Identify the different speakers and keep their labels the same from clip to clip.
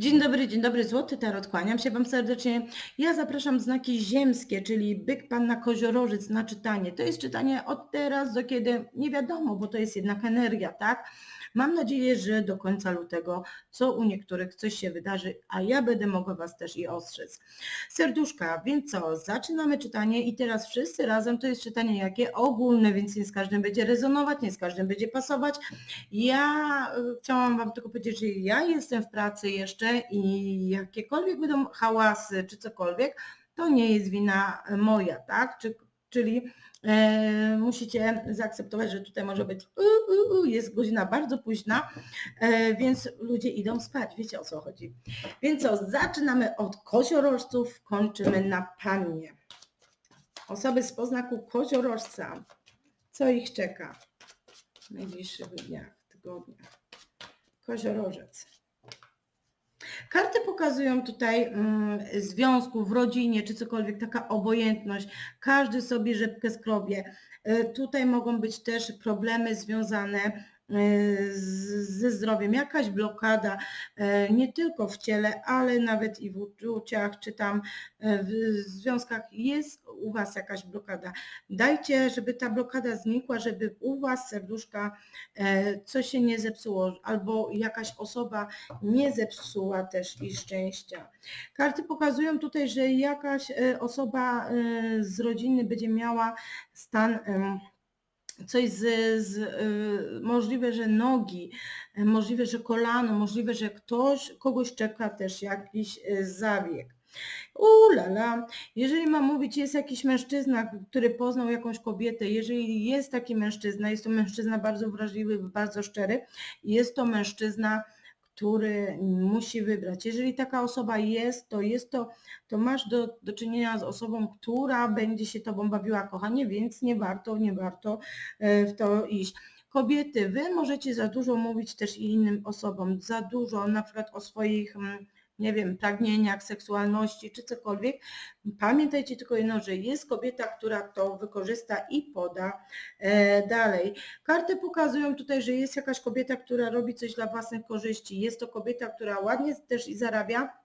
Speaker 1: Dzień dobry, dzień dobry, Złoty Tarot, kłaniam się Wam serdecznie. Ja zapraszam znaki ziemskie, czyli byk, panna, koziorożec na czytanie. To jest czytanie od teraz do kiedy, nie wiadomo, bo to jest jednak energia, tak? Mam nadzieję, że do końca lutego, co u niektórych coś się wydarzy, a ja będę mogła Was też i ostrzec. Serduszka, więc co, zaczynamy czytanie i teraz wszyscy razem, to jest czytanie jakie? Ogólne, więc nie z każdym będzie rezonować, nie z każdym będzie pasować. Ja y, chciałam Wam tylko powiedzieć, że ja jestem w pracy jeszcze i jakiekolwiek będą hałasy czy cokolwiek, to nie jest wina moja, tak? Czy, czyli e, musicie zaakceptować, że tutaj może być u, u, u, jest godzina bardzo późna, e, więc ludzie idą spać, wiecie o co chodzi. Więc co, zaczynamy od koziorożców, kończymy na pannie. Osoby z poznaku koziorożca, co ich czeka w najbliższych dniach, tygodniach. Koziorożec. Karty pokazują tutaj mm, związku w rodzinie, czy cokolwiek, taka obojętność. Każdy sobie rzepkę skrobie. E, Tutaj mogą być też problemy związane ze zdrowiem, jakaś blokada, e, nie tylko w ciele, ale nawet i w uczuciach, czy tam e, w związkach jest u Was jakaś blokada. Dajcie, żeby ta blokada znikła, żeby u Was serduszka e, coś się nie zepsuło, albo jakaś osoba nie zepsuła też i szczęścia. Karty pokazują tutaj, że jakaś osoba z rodziny będzie miała stan coś z, z y, możliwe, że nogi, y, możliwe, że kolano, możliwe, że ktoś, kogoś czeka też jakiś y, zabieg. Ulala, jeżeli mam mówić, jest jakiś mężczyzna, który poznał jakąś kobietę, jeżeli jest taki mężczyzna, jest to mężczyzna bardzo wrażliwy, bardzo szczery, jest to mężczyzna, który musi wybrać. Jeżeli taka osoba jest, to jest to, to masz do, do czynienia z osobą, która będzie się tobą bawiła kochanie, więc nie warto, nie warto e, w to iść. Kobiety, wy możecie za dużo mówić też innym osobom, za dużo na przykład o swoich, mm, nie wiem, pragnieniach, seksualności czy cokolwiek. Pamiętajcie tylko jedno, że jest kobieta, która to wykorzysta i poda e, dalej. Karty pokazują tutaj, że jest jakaś kobieta, która robi coś dla własnych korzyści. Jest to kobieta, która ładnie też i zarabia,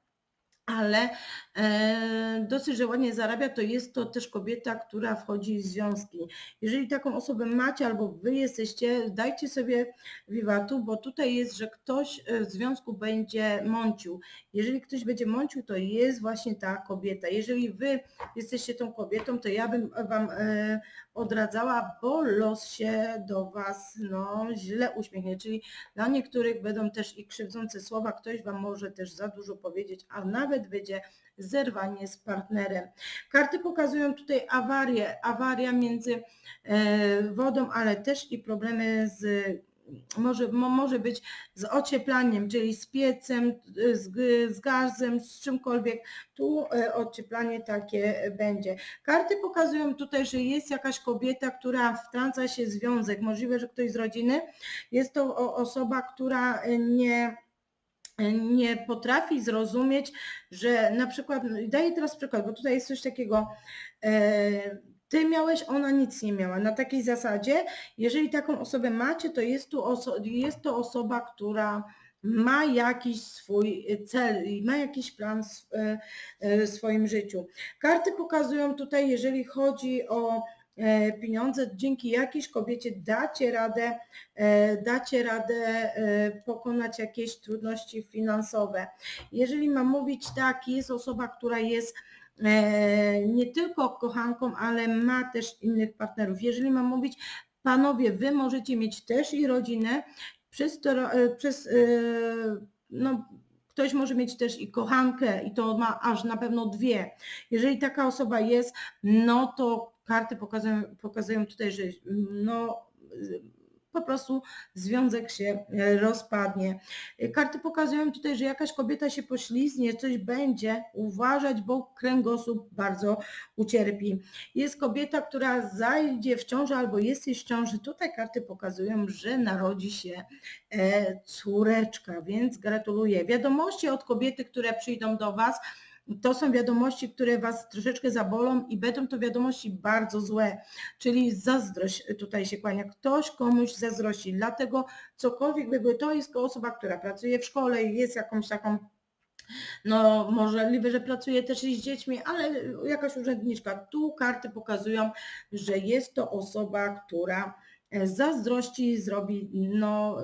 Speaker 1: ale e, dosyć, że ładnie zarabia, to jest to też kobieta, która wchodzi w związki. Jeżeli taką osobę macie albo wy jesteście, dajcie sobie wiwatu, bo tutaj jest, że ktoś e, w związku będzie mącił. Jeżeli ktoś będzie mącił, to jest właśnie ta kobieta. Jeżeli wy jesteście tą kobietą, to ja bym wam e, odradzała, bo los się do was no, źle uśmiechnie. Czyli dla niektórych będą też i krzywdzące słowa, ktoś wam może też za dużo powiedzieć, a nawet będzie zerwanie z partnerem. Karty pokazują tutaj awarię, awaria między e, wodą, ale też i problemy z może, mo, może być z ocieplaniem, czyli z piecem, z, z gazem, z czymkolwiek. Tu e, ocieplanie takie będzie. Karty pokazują tutaj, że jest jakaś kobieta, która wtrąca się w związek. Możliwe, że ktoś z rodziny. Jest to osoba, która nie nie potrafi zrozumieć, że na przykład, daję teraz przykład, bo tutaj jest coś takiego, e, ty miałeś, ona nic nie miała. Na takiej zasadzie, jeżeli taką osobę macie, to jest, tu oso- jest to osoba, która ma jakiś swój cel i ma jakiś plan w e, e, w swoim życiu. Karty pokazują tutaj, jeżeli chodzi o e, pieniądze, dzięki jakiejś kobiecie dacie radę, e, dacie radę e, pokonać jakieś trudności finansowe. Jeżeli mam mówić tak, jest osoba, która jest nie tylko kochanką, ale ma też innych partnerów. Jeżeli mam mówić, panowie, wy możecie mieć też i rodzinę, przez to, e, przez, e, no, ktoś może mieć też i kochankę i to ma aż na pewno dwie. Jeżeli taka osoba jest, no to karty pokazują, pokazują tutaj, że no, po prostu związek się e, rozpadnie. E, Karty pokazują tutaj, że jakaś kobieta się poślizgnie, coś będzie, uważać, bo kręgosłup bardzo ucierpi. Jest kobieta, która zajdzie w ciążę albo jesteś w ciąży. Tutaj karty pokazują, że narodzi się e, córeczka, więc gratuluję. Wiadomości od kobiety, które przyjdą do Was, to są wiadomości, które Was troszeczkę zabolą i będą to wiadomości bardzo złe, czyli zazdrość tutaj się kłania. Ktoś komuś zazdrości, dlatego cokolwiek by było, to jest osoba, która pracuje w szkole i jest jakąś taką No możliwe, że pracuje też i z dziećmi, ale jakaś urzędniczka. Tu karty pokazują, że jest to osoba, która e, zazdrości zrobi, no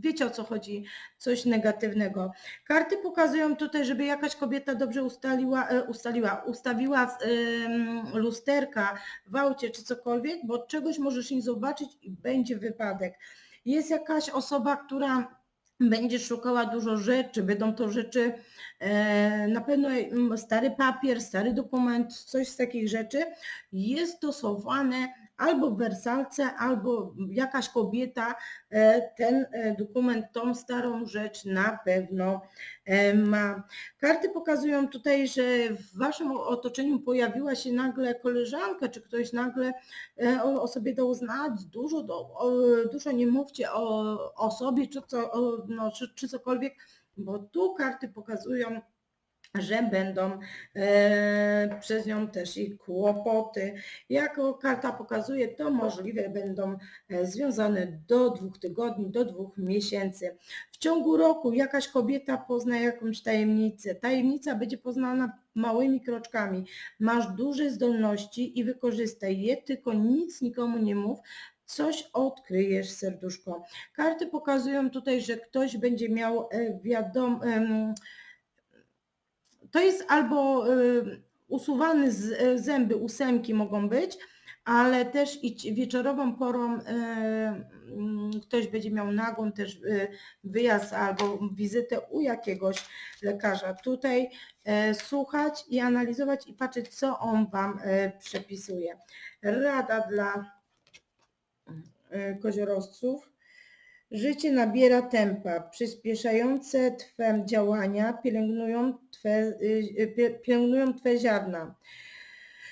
Speaker 1: wiecie o co chodzi, coś negatywnego. Karty pokazują tutaj, żeby jakaś kobieta dobrze ustaliła, e, ustaliła ustawiła lusterka w aucie czy cokolwiek, bo czegoś możesz nie zobaczyć i będzie wypadek. Jest jakaś osoba, która będzie szukała dużo rzeczy, będą to rzeczy e, na pewno mm, stary papier, stary dokument, coś z takich rzeczy jest stosowane albo w wersalce, albo jakaś kobieta e, ten e, dokument, tą starą rzecz na pewno ma. Karty pokazują tutaj, że w waszym otoczeniu pojawiła się nagle koleżanka, czy ktoś nagle o, sobie dał znać, dużo, o, dużo nie mówcie o, o sobie, czy, co, o, no, czy, czy cokolwiek, bo tu karty pokazują, że będą e, przez nią też i kłopoty. Jako karta pokazuje, to możliwe będą e, związane do dwóch tygodni, do dwóch miesięcy. W ciągu roku jakaś kobieta pozna jakąś tajemnicę. Tajemnica będzie poznana małymi kroczkami. Masz duże zdolności i wykorzystaj je, tylko nic nikomu nie mów, coś odkryjesz serduszko. Karty pokazują tutaj, że ktoś będzie miał e, wiadomo, to jest albo y, y, zęby, ósemki mogą być, ale też i wieczorową porą y, mm, ktoś będzie miał nagłą też wyjazd albo wizytę u jakiegoś lekarza. Tutaj słuchać i analizować i patrzeć, co on Wam przepisuje. Rada dla koziorosców. Życie nabiera tempa, przyspieszające Twe działania pielęgnują Twe, y, y, pielęgnują twe ziarna.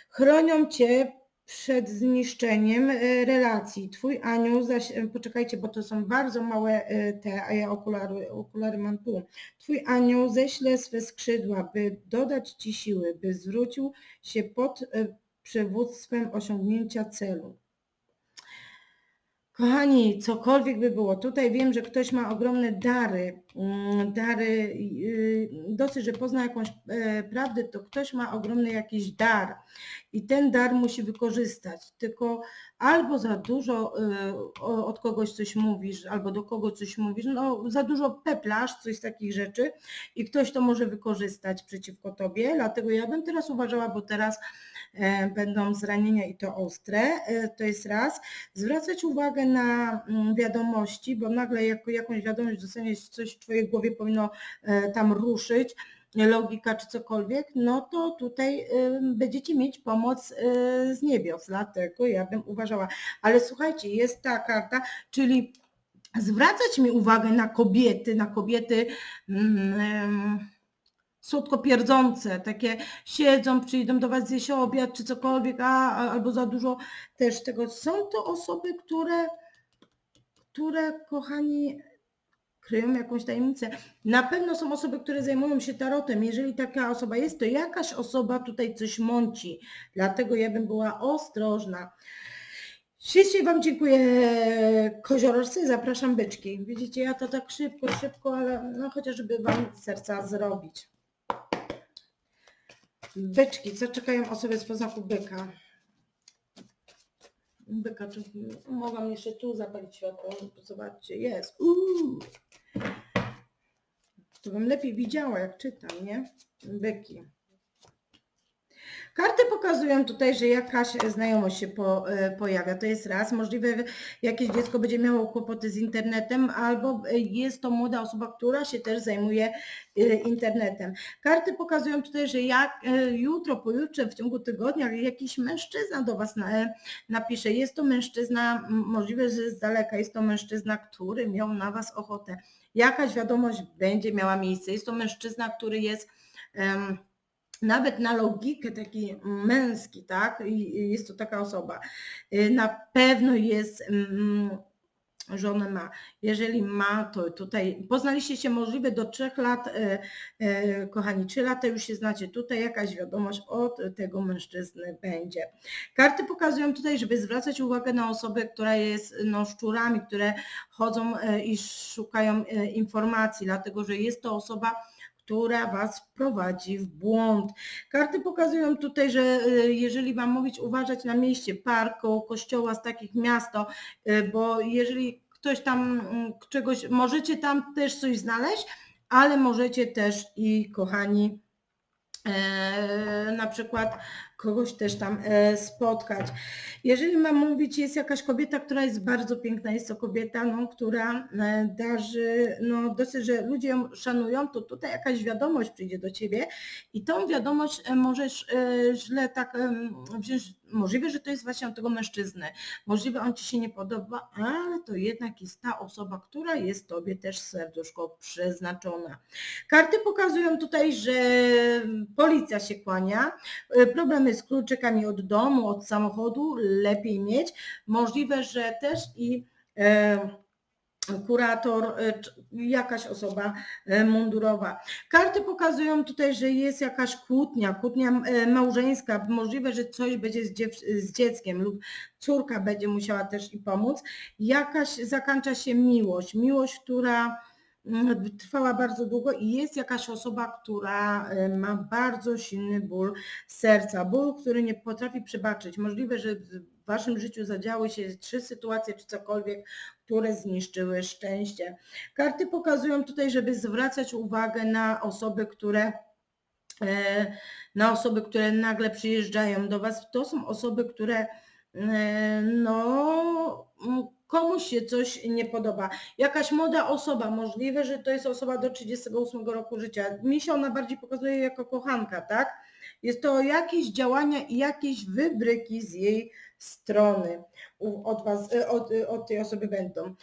Speaker 1: Chronią Cię przed zniszczeniem y, relacji. Twój anioł, zaś, poczekajcie, bo to są bardzo małe te, a ja okulary, okulary mam tu. Twój anioł ześle swe skrzydła, by dodać Ci siły, by zwrócił się pod przywództwem osiągnięcia celu. Kochani, cokolwiek by było, tutaj wiem, że ktoś ma ogromne dary, mm, dary, y, dosyć, że pozna jakąś e, prawdę, to ktoś ma ogromny jakiś dar i ten dar musi wykorzystać, tylko albo za dużo e, od kogoś coś mówisz, albo do kogo coś mówisz, no za dużo peplasz, coś z takich rzeczy i ktoś to może wykorzystać przeciwko tobie, dlatego ja bym teraz uważała, bo teraz będą zranienia i to ostre, to jest raz. Zwracać uwagę na mm, wiadomości, bo nagle jako jakąś wiadomość dostaniesz, coś w Twojej głowie powinno e, tam ruszyć, logika czy cokolwiek, no to tutaj będziecie mieć pomoc e, z niebios, dlatego ja bym uważała. Ale słuchajcie, jest ta karta, czyli zwracać mi uwagę na kobiety, na kobiety mm, słodko pierdzące, takie siedzą, przyjdą do Was zjeść obiad czy cokolwiek, a, albo za dużo też tego. Są to osoby, które, które kochani kryją jakąś tajemnicę. Na pewno są osoby, które zajmują się tarotem. Jeżeli taka osoba jest, to jakaś osoba tutaj coś mąci. Dlatego ja bym była ostrożna. Ślicznie Wam dziękuję koziorożcy, zapraszam byczki. Widzicie, ja to tak szybko, szybko, ale no chociażby Wam serca zrobić. Byczki, co czekają osoby z poznaku byka? Byka, czy mogłam jeszcze tu zapalić światło? Zobaczcie, jest. Uuu. To bym lepiej widziała, jak czytam, nie? Byki. Karty pokazują tutaj, że jakaś znajomość się po, e, pojawia. To jest raz. Możliwe, jakieś dziecko będzie miało kłopoty z internetem, albo e, jest to młoda osoba, która się też zajmuje e, internetem. Karty pokazują tutaj, że jak jutro, pojutrze, w ciągu tygodnia jakiś mężczyzna do Was napisze. Jest to mężczyzna, możliwe, że z daleka, jest to mężczyzna, który miał na Was ochotę. Jakaś wiadomość będzie miała miejsce. Jest to mężczyzna, który jest um, nawet na logikę taki męski, tak, i jest to taka osoba, y, na pewno jest mm, żonę ma. Jeżeli ma, to tutaj poznaliście się możliwe do trzech lat, e, e, kochani, trzy lata już się znacie. Tutaj jakaś wiadomość od tego mężczyzny będzie. Karty pokazują tutaj, żeby zwracać uwagę na osobę, która jest no, szczurami, które chodzą i szukają informacji, dlatego że jest to osoba, która Was wprowadzi w błąd. Karty pokazują tutaj, że e, jeżeli Wam mówić, uważać na mieście, parku, kościoła z takich miasto, e, bo jeżeli ktoś tam mm, czegoś, możecie tam też coś znaleźć, ale możecie też i kochani, e, na przykład kogoś też tam e, spotkać. Jeżeli mam mówić, jest jakaś kobieta, która jest bardzo piękna, jest to kobieta, no, która e, darzy, no dosyć, że ludzie ją szanują, to tutaj jakaś wiadomość przyjdzie do ciebie i tą wiadomość e, możesz źle tak wziąć, możliwe, że to jest właśnie od tego mężczyzny, możliwe on ci się nie podoba, ale to jednak jest ta osoba, która jest tobie też serduszko przeznaczona. Karty pokazują tutaj, że policja się kłania, problemy z kluczykami od domu, od samochodu, lepiej mieć. Możliwe, że też i e, kurator, e, jakaś osoba e, mundurowa. Karty pokazują tutaj, że jest jakaś kłótnia, kłótnia małżeńska, możliwe, że coś będzie z, z, dzieckiem lub córka będzie musiała też i pomóc. Jakaś zakończa się miłość, miłość, która Mm, trwała bardzo długo i jest jakaś osoba, która ma bardzo silny ból serca, ból, który nie potrafi przebaczyć. Możliwe, że waszym życiu zadziały się trzy sytuacje czy cokolwiek, które zniszczyły szczęście. Karty pokazują tutaj, żeby zwracać uwagę na osoby, które e, na osoby, które nagle przyjeżdżają do Was. To są osoby, które e, no, komuś się coś nie podoba. Jakaś młoda osoba, możliwe, że to jest osoba do 38 roku życia. Mi się ona bardziej pokazuje jako kochanka, tak? Jest to jakieś działania i jakieś wybryki z jej strony od, was, e, od, e, od tej osoby będą.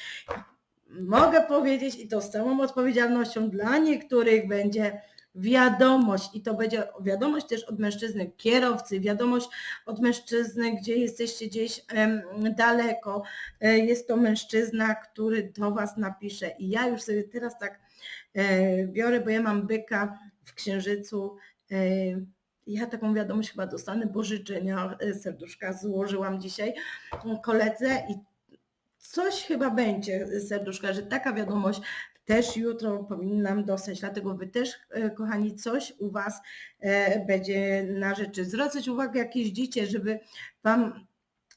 Speaker 1: Mogę powiedzieć i to z całą odpowiedzialnością dla niektórych będzie wiadomość i to będzie wiadomość też od mężczyzny kierowcy, wiadomość od mężczyzny, gdzie jesteście gdzieś daleko. E, jest to mężczyzna, który do Was napisze i ja już sobie teraz tak e, biorę, bo ja mam byka w księżycu. E, ja taką wiadomość chyba dostanę, bo życzenia serduszka złożyłam dzisiaj koledze i coś chyba będzie serduszka, że taka wiadomość też jutro powinnam dostać, dlatego Wy też, e, kochani, coś u Was e, będzie na rzeczy. Zwracać uwagę, jak jeździcie, żeby Wam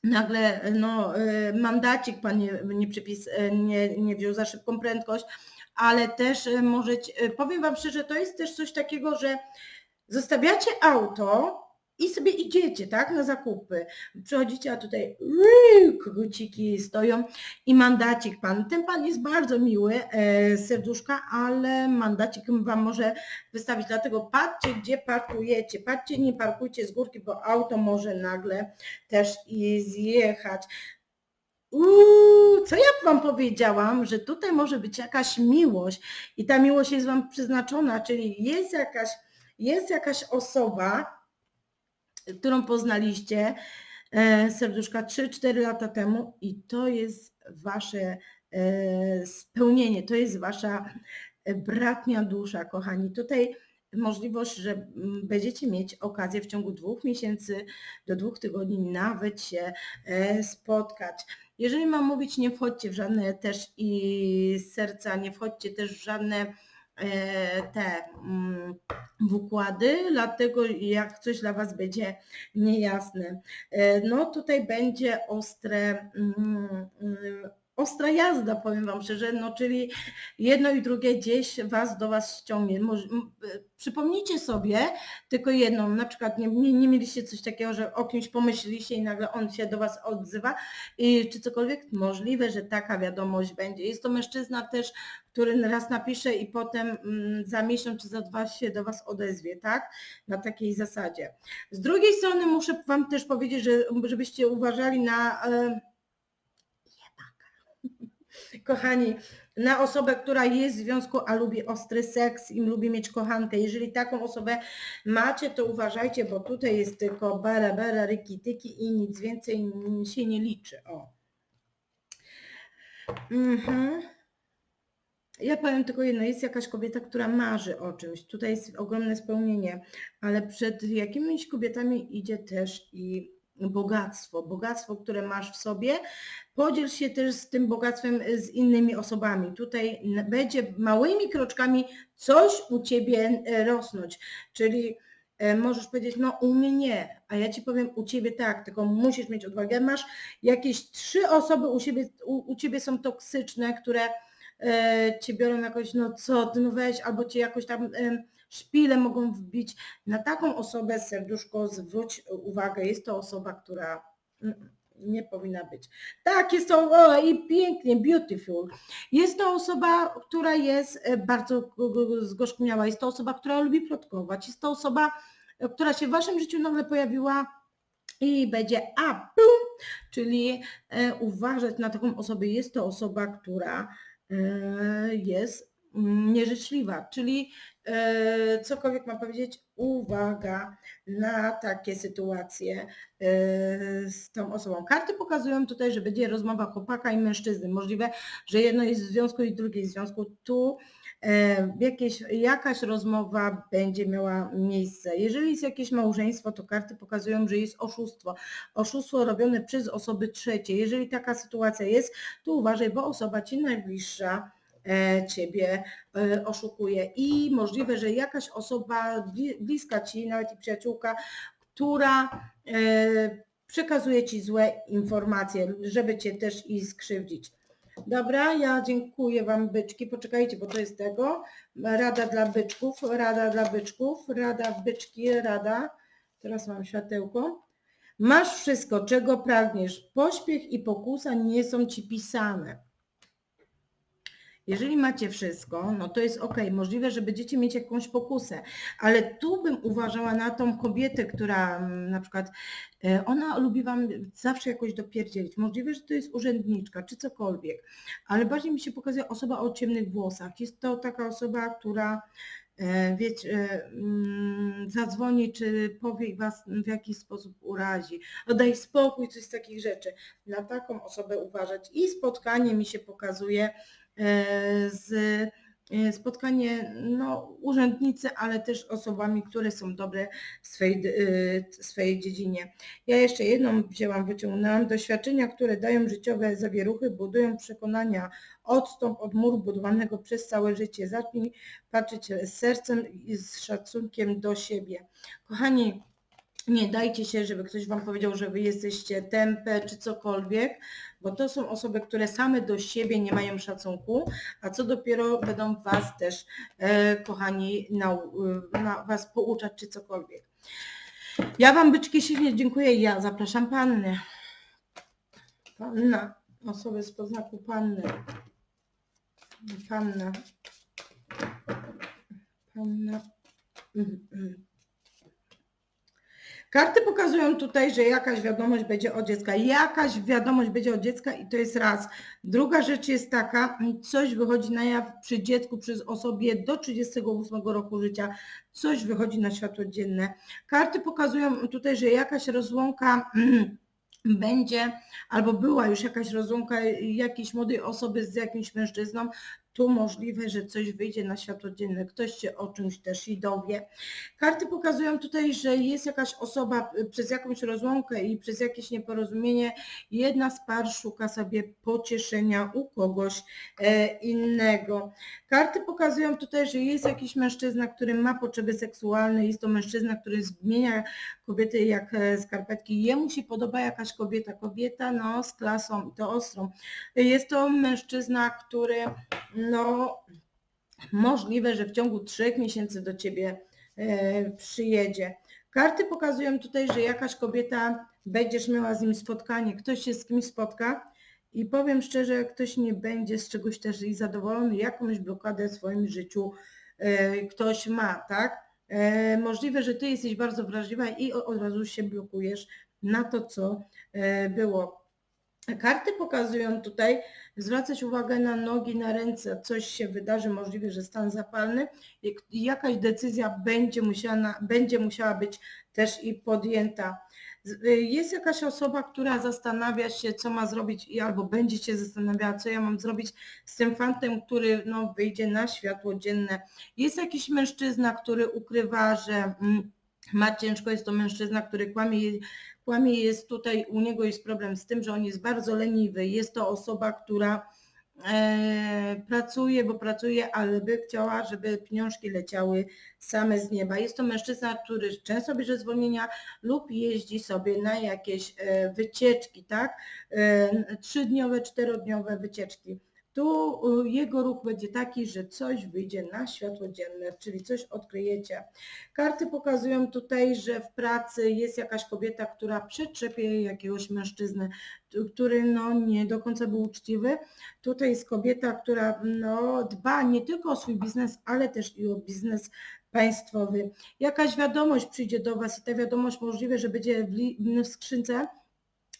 Speaker 1: nagle no, e, mandacik Pan nie, nie, przypis, nie, nie wziął za szybką prędkość, ale też możecie, powiem Wam szczerze, to jest też coś takiego, że zostawiacie auto, i sobie idziecie, tak, na zakupy. Przychodzicie, a tutaj kruciki stoją i mandacik pan. Ten pan jest bardzo miły, e, serduszka, ale mandacik wam może wystawić. Dlatego patrzcie, gdzie parkujecie. Patrzcie, nie parkujcie z górki, bo auto może nagle też i zjechać. Uuu, co ja wam powiedziałam, że tutaj może być jakaś miłość i ta miłość jest wam przeznaczona, czyli jest jakaś, jest jakaś osoba, którą poznaliście, e, serduszka 3-4 lata temu i to jest wasze e, spełnienie, to jest wasza bratnia dusza, kochani. Tutaj możliwość, że będziecie mieć okazję w ciągu dwóch miesięcy do dwóch tygodni nawet się e, spotkać. Jeżeli mam mówić, nie wchodźcie w żadne też i serca, nie wchodźcie też w żadne E, te mm, układy, dlatego jak coś dla Was będzie niejasne, e, no tutaj będzie ostre mm, ostra jazda, powiem Wam szczerze, no czyli jedno i drugie gdzieś Was do Was ściągnie. Może, przypomnijcie sobie tylko jedną, na przykład nie, nie, nie, mieliście coś takiego, że o kimś pomyśleliście i nagle on się do Was odzywa, i, czy cokolwiek, możliwe, że taka wiadomość będzie. Jest to mężczyzna też, który raz napisze i potem mm, za miesiąc czy za dwa się do Was odezwie, tak? Na takiej zasadzie. Z drugiej strony muszę Wam też powiedzieć, że, żebyście uważali na... E, Kochani, na osobę, która jest w związku, a lubi ostry seks i lubi mieć kochankę. Jeżeli taką osobę macie, to uważajcie, bo tutaj jest tylko bara, bara, ryki, tyki i nic więcej się nie liczy. O. Mhm. Ja powiem tylko jedno, jest jakaś kobieta, która marzy o czymś. Tutaj jest ogromne spełnienie, ale przed jakimiś kobietami idzie też i bogactwo. Bogactwo, które masz w sobie. Podziel się też z tym bogactwem z innymi osobami. Tutaj będzie małymi kroczkami coś u ciebie e, rosnąć. Czyli e, możesz powiedzieć, no u mnie nie, a ja ci powiem u ciebie tak, tylko musisz mieć odwagę. Masz jakieś trzy osoby u siebie, u, u ciebie są toksyczne, które cię biorą jakoś, no co ty, no weź, albo cię jakoś tam e, szpile mogą wbić. Na taką osobę serduszko zwróć uwagę, jest to osoba, która mm, nie powinna być. Tak, jest to o, i pięknie, beautiful. Jest to osoba, która jest e, bardzo zgorzkniała, jest to osoba, która lubi plotkować, jest to osoba, e, która się w waszym życiu nagle pojawiła i będzie a pum, czyli e, uważać na taką osobę. Jest to osoba, która e, jest mm, nieżyczliwa, czyli e, cokolwiek ma powiedzieć, uwaga na takie sytuacje e, z tą osobą. Karty pokazują tutaj, że będzie rozmowa chłopaka i mężczyzny. Możliwe, że jedno jest w związku i drugie jest w związku. Tu e, jakieś, jakaś rozmowa będzie miała miejsce. Jeżeli jest jakieś małżeństwo, to karty pokazują, że jest oszustwo. Oszustwo robione przez osoby trzecie. Jeżeli taka sytuacja jest, to uważaj, bo osoba ci najbliższa ciebie e, oszukuje i możliwe, że jakaś osoba bli- bliska ci, nawet i przyjaciółka, która e, przekazuje ci złe informacje, żeby cię też i skrzywdzić. Dobra, ja dziękuję Wam byczki. Poczekajcie, bo to jest tego. Rada dla byczków, rada dla byczków, rada byczki, rada. Teraz mam światełko. Masz wszystko, czego pragniesz. Pośpiech i pokusa nie są Ci pisane. Jeżeli macie wszystko, no to jest ok. Możliwe, że będziecie mieć jakąś pokusę, ale tu bym uważała na tą kobietę, która mm, na przykład e, ona lubi wam zawsze jakoś dopierdzielić. Możliwe, że to jest urzędniczka czy cokolwiek, ale bardziej mi się pokazuje osoba o ciemnych włosach. Jest to taka osoba, która e, wiecie, mm, zadzwoni, czy powie was w jakiś sposób urazi, oddaj spokój, coś z takich rzeczy. Na taką osobę uważać. I spotkanie mi się pokazuje e, z e, spotkanie no, urzędnicy, ale też osobami, które są dobre w swojej, e, swojej dziedzinie. Ja jeszcze jedną wzięłam, wyciągnęłam. Doświadczenia, które dają życiowe zawieruchy, budują przekonania. Odstąp od muru budowanego przez całe życie. Zacznij patrzeć z sercem i z szacunkiem do siebie. Kochani, nie dajcie się, żeby ktoś wam powiedział, że wy jesteście tępe czy cokolwiek, bo to są osoby, które same do siebie nie mają szacunku, a co dopiero będą was też, e, kochani, na, na was pouczać czy cokolwiek. Ja wam byczki silnie dziękuję. Ja zapraszam pannę. Panna, osoby z poznaku panny. Panna. Panna. Mhm. Karty pokazują tutaj, że jakaś wiadomość będzie od dziecka. Jakaś wiadomość będzie od dziecka i to jest raz. Druga rzecz jest taka, coś wychodzi na jaw przy dziecku, przez osobie do 38 roku życia. Coś wychodzi na światło dzienne. Karty pokazują tutaj, że jakaś rozłąka będzie, albo była już jakaś rozłąka jakiejś młodej osoby z jakimś mężczyzną, tu możliwe, że coś wyjdzie na światło dzienne, ktoś się o czymś też i dowie. Karty pokazują tutaj, że jest jakaś osoba y, przez jakąś rozłąkę i przez jakieś nieporozumienie, jedna z par szuka sobie pocieszenia u kogoś e, innego. Karty pokazują tutaj, że jest jakiś mężczyzna, który ma potrzeby seksualne, jest to mężczyzna, który zmienia kobiety jak e, skarpetki. Jemu się podoba jakaś kobieta, kobieta no z klasą i to ostrą. Jest to mężczyzna, który no możliwe, że w ciągu trzech miesięcy do ciebie e, przyjedzie. Karty pokazują tutaj, że jakaś kobieta, będziesz miała z nim spotkanie, ktoś się z kimś spotka i powiem szczerze, ktoś nie będzie z czegoś też i zadowolony, jakąś blokadę w swoim życiu e, ktoś ma, tak? E, możliwe, że ty jesteś bardzo wrażliwa i od razu się blokujesz na to, co było. Karty pokazują tutaj, zwracać uwagę na nogi, na ręce, coś się wydarzy, możliwe, że stan zapalny i jakaś decyzja będzie musiała, będzie musiała być też i podjęta. Y, Jest jakaś osoba, która zastanawia się, co ma zrobić i albo będzie się zastanawiała, co ja mam zrobić z tym fantem, który no, wyjdzie na światło dzienne. Jest jakiś mężczyzna, który ukrywa, że mm, ma ciężko, jest to mężczyzna, który kłamie, kłamie jest tutaj, u niego jest problem z tym, że on jest bardzo leniwy. Jest to osoba, która e, pracuje, bo pracuje, ale by chciała, żeby pieniążki leciały same z nieba. Jest to mężczyzna, który często bierze zwolnienia lub jeździ sobie na jakieś e, wycieczki, tak? E, Trzydniowe, czterodniowe wycieczki. Tu e, jego ruch będzie taki, że coś wyjdzie na światło dzienne, czyli coś odkryjecie. Karty pokazują tutaj, że w pracy jest jakaś kobieta, która przetrzepie jakiegoś mężczyznę, który no nie do końca był uczciwy. Tutaj jest kobieta, która no, dba nie tylko o swój biznes, ale też i o biznes państwowy. Jakaś wiadomość przyjdzie do Was i ta wiadomość możliwe, że będzie w, w skrzynce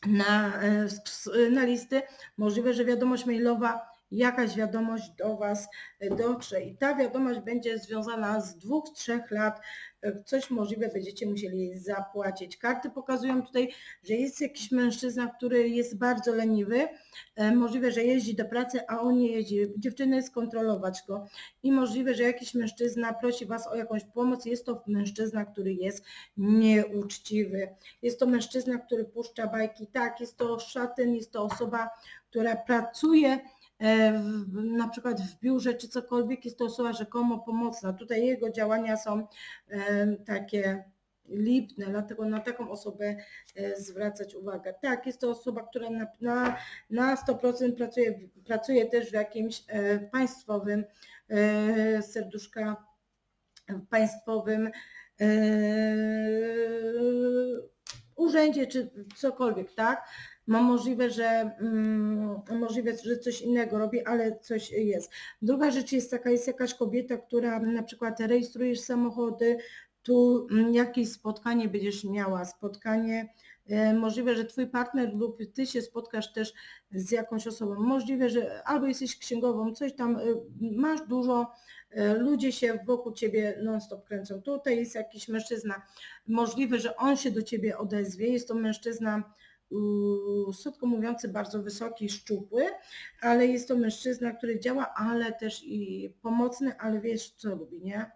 Speaker 1: na, e, na listy, możliwe, że wiadomość mailowa, jakaś wiadomość do Was dotrze i ta wiadomość będzie związana z dwóch, trzech lat, coś możliwe będziecie musieli zapłacić. Karty pokazują tutaj, że jest jakiś mężczyzna, który jest bardzo leniwy, e, możliwe, że jeździ do pracy, a on nie jeździ. Dziewczyny skontrolować go i możliwe, że jakiś mężczyzna prosi Was o jakąś pomoc. Jest to mężczyzna, który jest nieuczciwy. Jest to mężczyzna, który puszcza bajki. Tak, jest to szatyn, jest to osoba, która pracuje na przykład w biurze czy cokolwiek, jest to osoba rzekomo pomocna. Tutaj jego działania są e, takie lipne, dlatego na taką osobę e, zwracać uwagę. Tak, jest to osoba, która na, na, na 100% pracuje, pracuje też w jakimś e, państwowym e, serduszka państwowym e, urzędzie czy cokolwiek, tak? Ma możliwe, że mm, możliwe, że coś innego robi, ale coś jest. Druga rzecz jest taka, jest jakaś kobieta, która na przykład rejestrujesz samochody, tu mm, jakieś spotkanie będziesz miała, spotkanie, e, możliwe, że twój partner lub ty się spotkasz też z jakąś osobą, możliwe, że albo jesteś księgową, coś tam, e, masz dużo, e, ludzie się wokół ciebie non-stop kręcą. Tutaj jest jakiś mężczyzna, możliwe, że on się do ciebie odezwie, jest to mężczyzna, słodko mówiący, bardzo wysoki, szczupły, ale jest to mężczyzna, który działa, ale też i pomocny, ale wiesz co lubi, nie?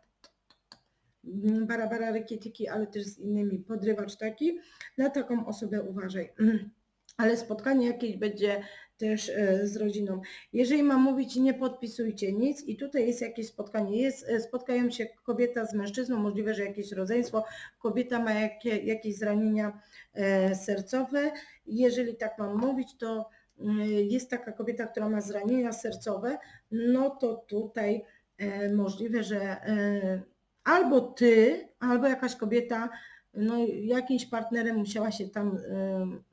Speaker 1: Barabara rekietyki, ale też z innymi, podrywacz taki, na taką osobę uważaj. Ale spotkanie jakieś będzie też e, z rodziną. Jeżeli mam mówić, nie podpisujcie nic i tutaj jest jakieś spotkanie, jest, e, spotkają się kobieta z mężczyzną, możliwe, że jakieś rodzeństwo, kobieta ma jakie, jakieś zranienia e, sercowe. Jeżeli tak mam mówić, to mm, jest taka kobieta, która ma zranienia sercowe, no to tutaj możliwe, że albo ty, albo jakaś kobieta, no jakimś partnerem musiała się tam,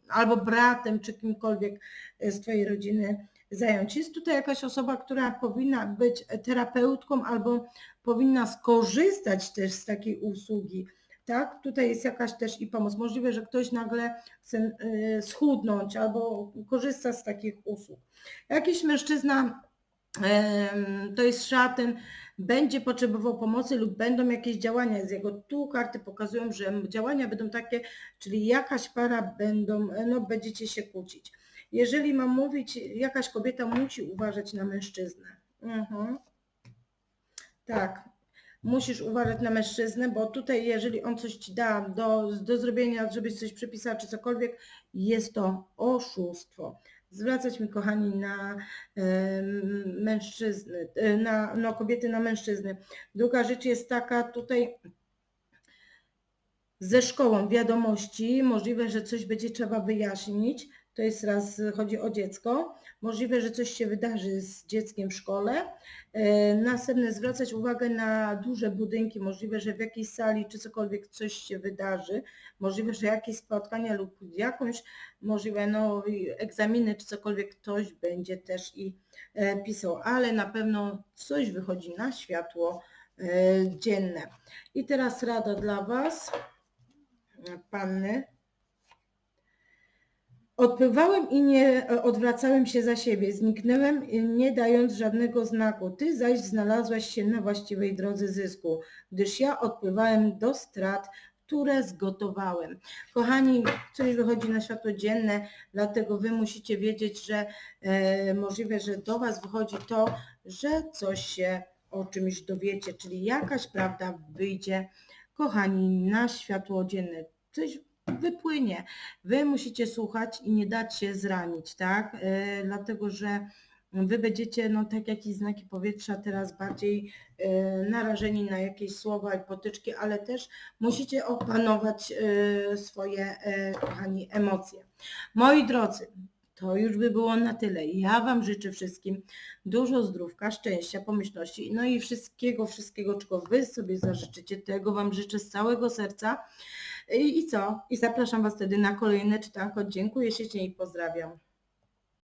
Speaker 1: albo bratem, czy kimkolwiek e, z twojej rodziny zająć. Jest tutaj jakaś osoba, która powinna być terapeutką albo powinna skorzystać też z takiej usługi. Tak, tutaj jest jakaś też i pomoc. Możliwe, że ktoś nagle chce e, schudnąć albo korzysta z takich usług. Jakiś mężczyzna to jest szatyn, będzie potrzebował pomocy lub będą jakieś działania z jego. Tu karty pokazują, że działania będą takie, czyli jakaś para będą, no będziecie się kłócić. Jeżeli mam mówić, jakaś kobieta musi uważać na mężczyznę. Mhm. Tak, musisz uważać na mężczyznę, bo tutaj jeżeli on coś ci da do, do zrobienia, żebyś coś przepisała czy cokolwiek, jest to oszustwo. Zwracać mi kochani na em, mężczyzny, e, na no, kobiety na mężczyzny. Druga rzecz jest taka tutaj ze szkołą wiadomości, możliwe, że coś będzie trzeba wyjaśnić. To jest raz, chodzi o dziecko. Możliwe, że coś się wydarzy z dzieckiem w szkole. E, Następne zwracać uwagę na duże budynki, możliwe, że w jakiejś sali czy cokolwiek coś się wydarzy, możliwe, że jakieś spotkania lub jakąś możliwe no, egzaminy czy cokolwiek ktoś będzie też i e, pisał, ale na pewno coś wychodzi na światło e, dzienne. I teraz rada dla Was, panny. Odpływałem i nie e, odwracałem się za siebie, zniknąłem, e, nie dając żadnego znaku. Ty zaś znalazłaś się na właściwej drodze zysku, gdyż ja odpływałem do strat, które zgotowałem. Kochani, coś wychodzi na światło dzienne, dlatego Wy musicie wiedzieć, że e, możliwe, że do Was wychodzi to, że coś się o czymś dowiecie, czyli jakaś prawda wyjdzie, kochani, na światło dzienne. Coś wypłynie. Wy musicie słuchać i nie dać się zranić, tak? E, dlatego, że Wy będziecie, no tak jak i znaki powietrza, teraz bardziej e, narażeni na jakieś słowa i potyczki, ale też musicie opanować e, swoje, kochani, emocje. Moi drodzy, to już by było na tyle. Ja Wam życzę wszystkim dużo zdrówka, szczęścia, pomyślności, no i wszystkiego, wszystkiego, czego Wy sobie zażyczycie. Tego Wam życzę z całego serca. I, co? I zapraszam Was wtedy na kolejne czytanko. Dziękuję ślicznie i pozdrawiam.